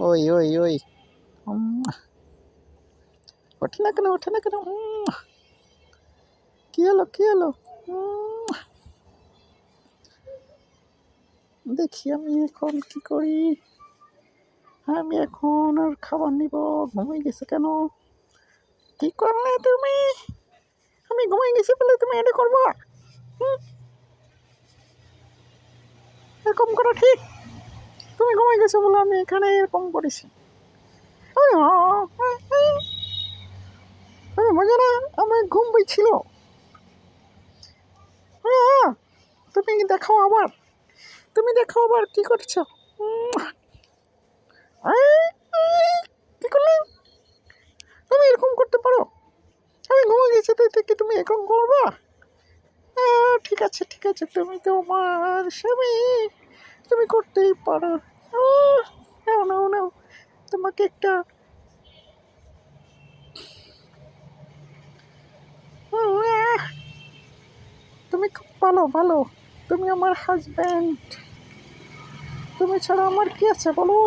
ওই ওই ওই। ওঠে না কেন ওঠে না কেন? কি হলো কি হলো? দেখি আমি এখন কি করি। আমি এখন আর খাবার নিব। ঘুমিয়ে গেছে কেন? কি করলে তুমি? আমি ঘুমিয়ে গেছি বলে তুমি এটা করব? এরকম করা ঠিক। তুমি ঘুমিয়ে গেছো বলে আমি এখানে এরকম করেছি। আমি মজা না আমার ঘুম পেয়েছিল হ্যাঁ, তুমি দেখাও আবার। তুমি দেখাও আবার কি করছ? কি করলে? তুমি এরকম করতে পারো? আমি ঘুমিয়ে গেছি তাই থেকে তুমি এরকম করবা? ঠিক আছে ঠিক আছে তুমি তো আমার স্বামী। তুমি করতেই পারো। নাও নাও তোমাকে একটা তুমি খুব ভালো ভালো। তুমি আমার হাজব্যান্ড তুমি ছাড়া আমার কি আছে বলো?